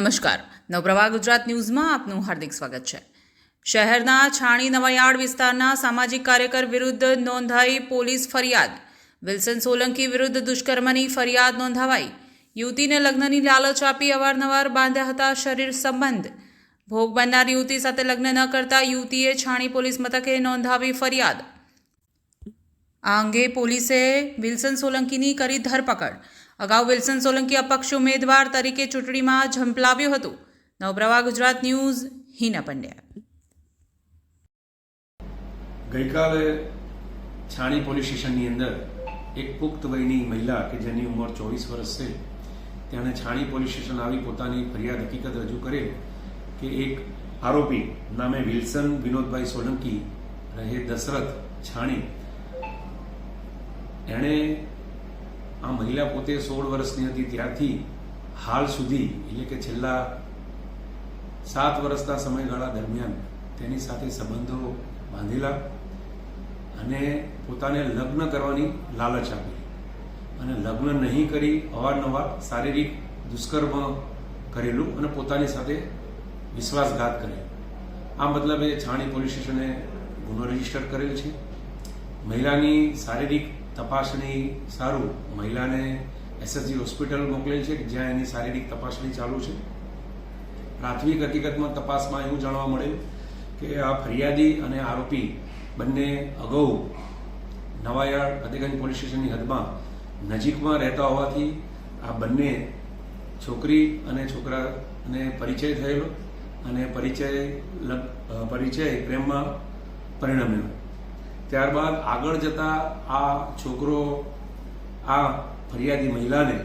નમસ્કાર. નવપ્રવાહ ગુજરાત ન્યૂઝમાં આપનું હાર્દિક સ્વાગત છે. શહેરના છાણી નવાયાર્ડ વિસ્તારના સામાજિક કાર્યકર વિરુદ્ધ નોંધાઈ પોલીસ ફરિયાદ. વિલ્સન સોલંકી વિરુદ્ધ દુષ્કર્મની ફરિયાદ નોંધાવાઈ. યુવતીને લગ્નની લાલચ આપી અવારનવાર બાંધ્યા હતા શરીર સંબંધ. ભોગ બનનાર યુવતી સાથે લગ્ન ન કરતા યુવતીએ છાણી પોલીસ મથકે નોંધાવી ફરિયાદ. આ અંગે પોલીસે વિલ્સન સોલંકીની કરી ધરપકડ. અગાઉ વિલ્સન સોલંકી અપક્ષ ઉમેદવાર તરીકે ચૂંટણીમાં ઝંપલાવ્યું હતું. નવપ્રવાહ ગુજરાત ન્યૂઝ, હિના પંડ્યા. ગઈકાલે છાણી પોલીસ સ્ટેશનની અંદર એક પુખ્ત વયની મહિલા કે જેની ઉંમર ચોવીસ વર્ષ છે, તેણે છાણી પોલીસ સ્ટેશન આવી પોતાની ફરિયાદ હકીકત રજૂ કરે કે એક આરોપી નામે વિલ્સન વિનોદભાઈ સોલંકી રહે દશરથ છાણી એણે આ મહિલા પોતે સોળ વર્ષની હતી ત્યારથી હાલ સુધી, એટલે કે છેલ્લા સાત વર્ષના સમયગાળા દરમિયાન તેની સાથે સંબંધો બાંધેલા અને પોતાને લગ્ન કરવાની લાલચ આપી. અને લગ્ન નહીં કરી, અવારનવાર શારીરિક દુષ્કર્મ કરેલું અને પોતાની સાથે વિશ્વાસઘાત કરેલો આ મતલબે છાણી પોલીસ સ્ટેશને ગુનો રજિસ્ટર કરેલ છે. મહિલાની શારીરિક તપાસણી સારું. મહિલાને એસએસજી હોસ્પિટલ મોકલેલ છે કે જ્યાં એની શારીરિક તપાસણી ચાલુ છે? પ્રાથમિક હકીકતમાં તપાસમાં એવું જાણવા મળેલ કે આ ફરિયાદી અને આરોપી બંને અગાઉ નવાયાર્ડ ફતેગંજ પોલીસ સ્ટેશનની હદમાં નજીકમાં રહેતા હોવાથી આ બંને છોકરી અને છોકરાને પરિચય થયેલો અને પરિચય પરિચય પ્રેમમાં પરિણમ્યો. ત્યારબાદ આગળ જતા આ છોકરો, આ ફરિયાદી મહિલાને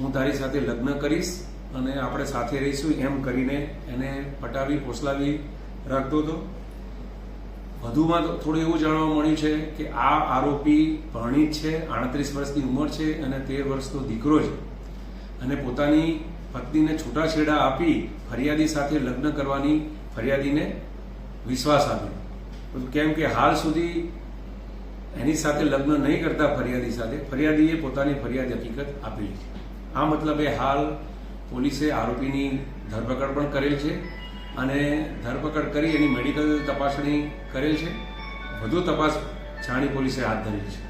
હું તારી સાથે લગ્ન કરીશ અને આપણે સાથે રહીશું એમ કરીને એને પટાવી, પોસલાવી રાખતો હતો. વધુમાં થોડું એવું જાણવા મળ્યું છે કે આ આરોપી ભણિત છે, આડત્રીસ વર્ષની ઉંમર છે અને તેર વર્ષનો દીકરો છે. અને પોતાની પત્નીને છૂટાછેડા આપી ફરિયાદી સાથે લગ્ન કરવાની ફરિયાદીને વિશ્વાસ આપ્યો. કેમ કે હાલ સુધી એની સાથે લગ્ન નહીં કરતા ફરિયાદી સાથે, ફરિયાદીએ પોતાની ફરિયાદ હકીકત આપેલી છે આ મતલબે હાલ પોલીસે આરોપીની ધરપકડ પણ કરેલ છે અને ધરપકડ કરી એની મેડિકલ તપાસણી કરેલ છે. વધુ તપાસ છાણી પોલીસે હાથ ધરી છે.